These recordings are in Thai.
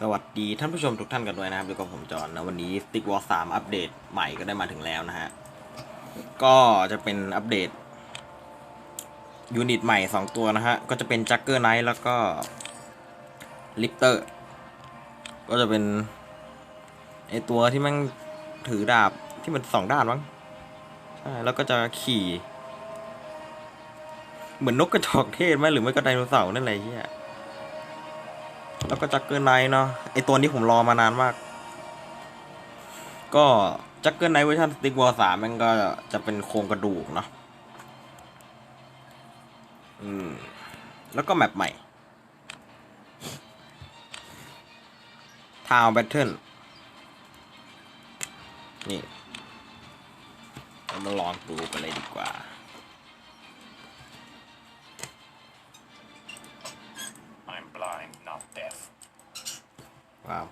สวัสดีท่านผู้ชมทุกท่านกันด้วยนะครับอยู่กับผมจอห์นนะวันนี้ Stick War 3 อัปเดตใหม่ก็ได้มาถึงแล้วนะฮะ ก็จะเป็นอัปเดตยูนิตใหม่ 2 ตัวนะฮะ ก็จะเป็น j ั g เกอร์ไนท์แล้วก็ลิ t เตอร์ ก็จะเป็นไอตัวที่มันถือดาบที่มันสองด้านมั้งใช่แล้วก็จะขี่ เหมือนนกกระจอกเทศไหมหรือไม่ก็ไดโนเสาร์นั่นแหละเฮีย แล้วก็จักเกอร์ไนท์เนาะไอตัวนี้ผมรอมานานมาก ก็จักเกอร์ไนท์เวอร์ชันสติ๊กวอลสามมันก็จะเป็นโครงกระดูกเนาะอืม แล้วก็แมปใหม่ทาวแบทเทิลนี่เรามาลองดูกันเลยดีกว่า ว้าว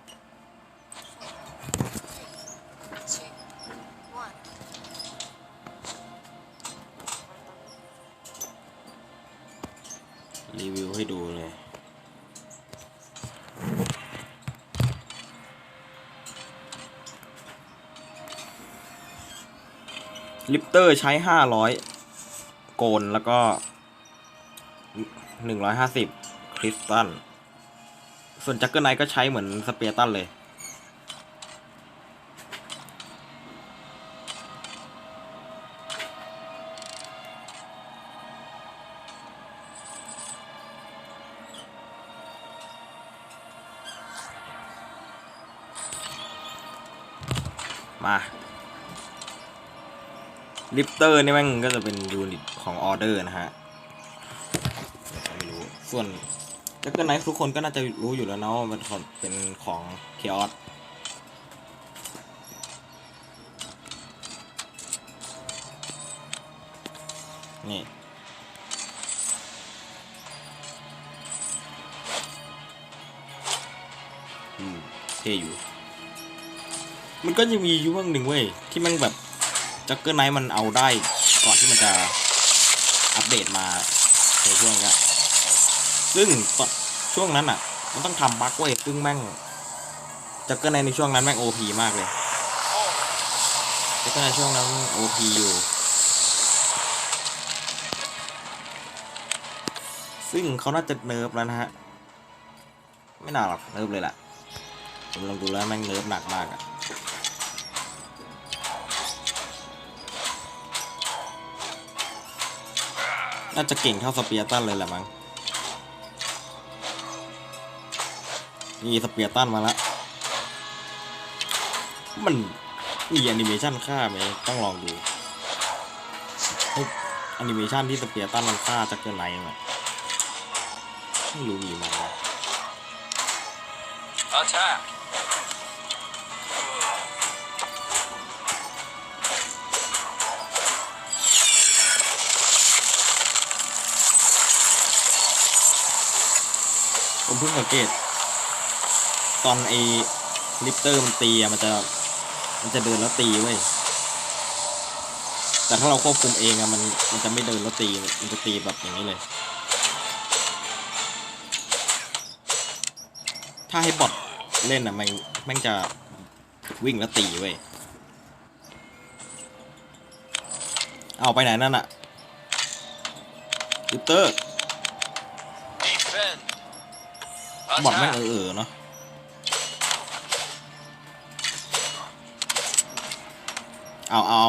two, one. รีวิวให้ดูเลย ลิปเตอร์ใช้ห้าร้อยโกนแล้วก็หนึ่งร้อยห้าสิบคริสตัล ส่วนจักเกอร์ไนท์ก็ใช้เหมือนสเปียร์ตันเลย มาลิฟเตอร์นี่แม่งก็จะเป็นยูนิตของออเดอร์นะฮะ ไม่รู้ ส่วน จักเกอร์ไนท์ทุกคนก็น่าจะรู้อยู่แล้วเนาะว่ามันเป็นของเคออสนี่เท่อยู่ มันก็จะมีอยู่ช่วงหนึ่งเว้ย ที่มันแบบจักเกอร์ไนท์มันเอาได้ ก่อนที่มันจะอัปเดตมาในช่วงนี้ ซึ่งช่วงนั้นอะ มันต้องทำบั๊กเว้ยซึ่งแม่งจักเกอร์ไนในช่วงนั้นแม่งโอพีมากเลยจักเกอร์ไนช่วงนั้นโอพีอยู่ ซึ่งเขาน่าจะเนิร์ฟแล้วนะฮะ ไม่น่าหรอกเนิร์ฟเลยแหละผมลองดูแล้วแม่งเนิร์ฟหนักมากอะน่าจะเก่งเท่าสเปียร์ตันเลยแหละมั้ง นี่สเปียร์ตันมาแล้ว มันมีแอนิเมชันฆ่าไหมต้องลองดูเฮ้ยแอนิเมชันที่สเปียร์ตันมันฆ่าจักเกินไนไหมไม่รู้มีไหม Attack! ผมเพิ่งสังเกต ตอนไอ้ลิฟเตอร์มันตีอะมันจะ มันจะเดินแล้วตีเว้ย แต่ถ้าเราควบคุมเองอะมัน มันจะไม่เดินแล้วตี มันจะตีแบบอย่างนี้เลย ถ้าให้บอทเล่นอะมันแม่งจะวิ่งแล้วตีเว้ย เอาไปไหนนั่นอะลิฟเตอร์ Defend! บอทแม่งเอ Attack! อเออเนาะ เอาเอา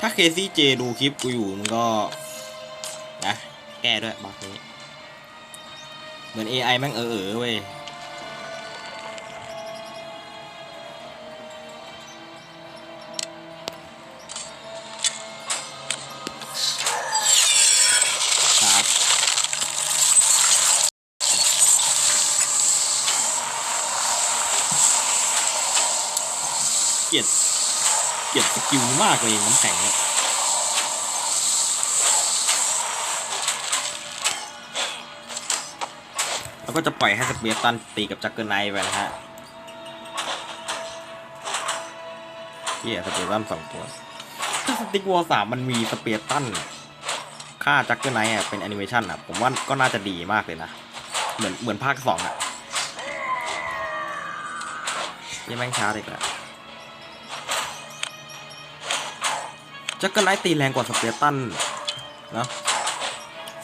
ถ้าเคซี่เจดูคลิปกูอยู่มันก็นะแก้ด้วยบักนี้ เหมือน AI แม่งเออเออเว้ย เกลียดเกลียดสกิลมากเลยน้ำแข็งเนี่ยแล้วก็จะปล่อยให้สเปียร์ตันตีกับจักเกอร์ไนไปนะฮะเกียสเปียร์ตันสองตัวถ้าสติกวอลสามมันมีสเปียร์ตันขฆ่าจักเกอร์ไนอะเป็นแอนิเมชันอะผมว่าก็น่าจะดีมากเลยนะ เหมือนเหมือนภาคสองอะยังแม่งช้าเลยกละ จักเกอร์ไนท์ตีแรงกว่าสเปรตันเนาะ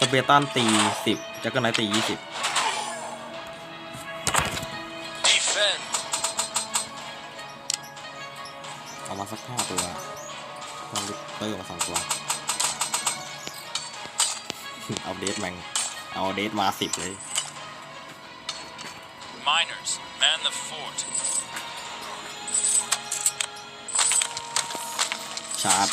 สเปรตันตีสิบจักเกอร์ไนท์ตียี่สิบ Defend. เอามาสักห้าตัวต้องลิปเตอร์มาสองตัวเอาเดทแมงเอาเดทมาสิบเลย Miners, man the fort. ชาร์จ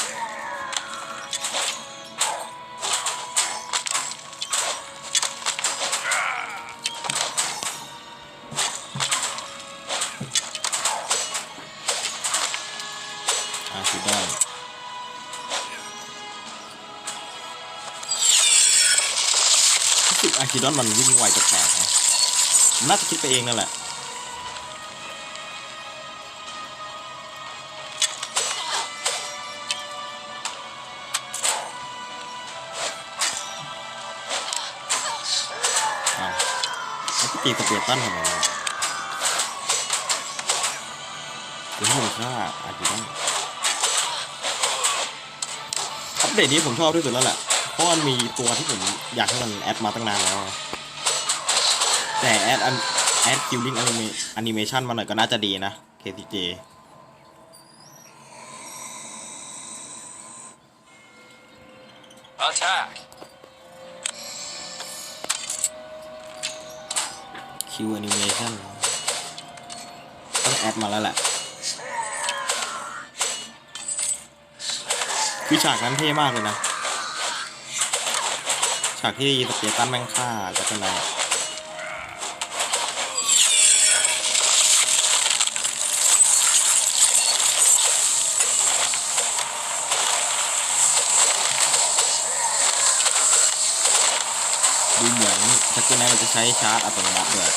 ดอนมันวิ่งไวแปลกๆนะน่าจะคิดไปเองนั่นแหละอ้าวแล้วไปตีสเปียร์ตันทำไมเนี่ยเดี๋ยวให้ผมฆ่าอาคิดอนอัปเดตนี้ผมชอบที่สุดแล้วแหละ ราะมันมีตัวที่ผมอยากให้มันแอดมาตั้งนานแล้ว แต่แอดอันแอดคิวลิงแอนิเมชันมาหน่อยก็น่าจะดีนะ KCJ Attack. คิวแอนิเมชันต้องแอดมาแล้วแหละคือฉากนั้นเท่มากเลยนะ ฉากที่สเปียตันแม่งฆ่าจักรนายดูเหมือนจักรนายมันจะใช้ชาร์จอัตโนมัติด้วย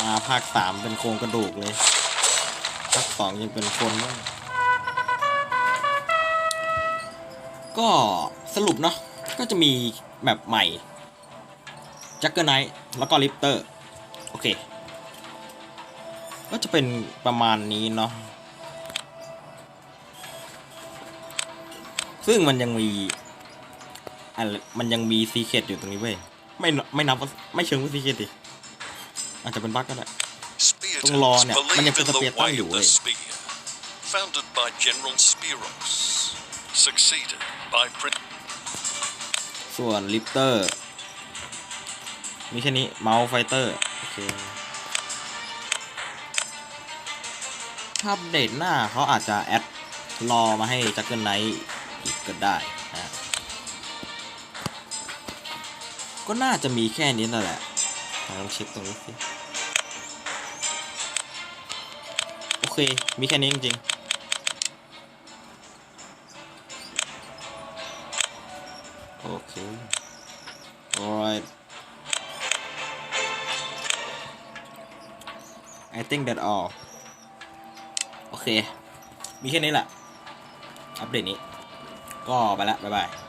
มาภาคสามเป็นโครงกระดูกเลย ภาคสองยังเป็นคนด้วยก็สรุปเนาะก็จะมีแบบใหม่จักเกอร์ไนท์แล้วก็ลิฟเตอร์ โอเค ก็จะเป็นประมาณนี้เนาะซึ่งมันยังมีอะไรมันยังมีซีเคดอยู่ตรงนี้เว้ย ไม่ไม่นับว่าไม่เชิงว่าซีเคดดิ อาจจะเป็นบั๊กก็ได้ Spear Tung lo tanks nè, believe mà nhập in cái the Spear way tăng of dữ the ấy. spear. Founded by General Spiros. Succeeded by Prince ส่วนลิฟเตอร์มีแค่นี้เมาส์ไฟเตอร์โอเคถ้าอัปเดตหน้าเขาอาจจะแอดรอมาให้จักเกิลไนท์อีกก็ได้นะก็น่าจะมีแค่นี้นั่นแหละลองเช็คตรงนี้สิ โอเคมีแค่นี้จริงๆ โอเค alright I think that all โอเค มีแค่นี้แหละ อัปเดตนี้ ก็ไปละ บ๊ายบาย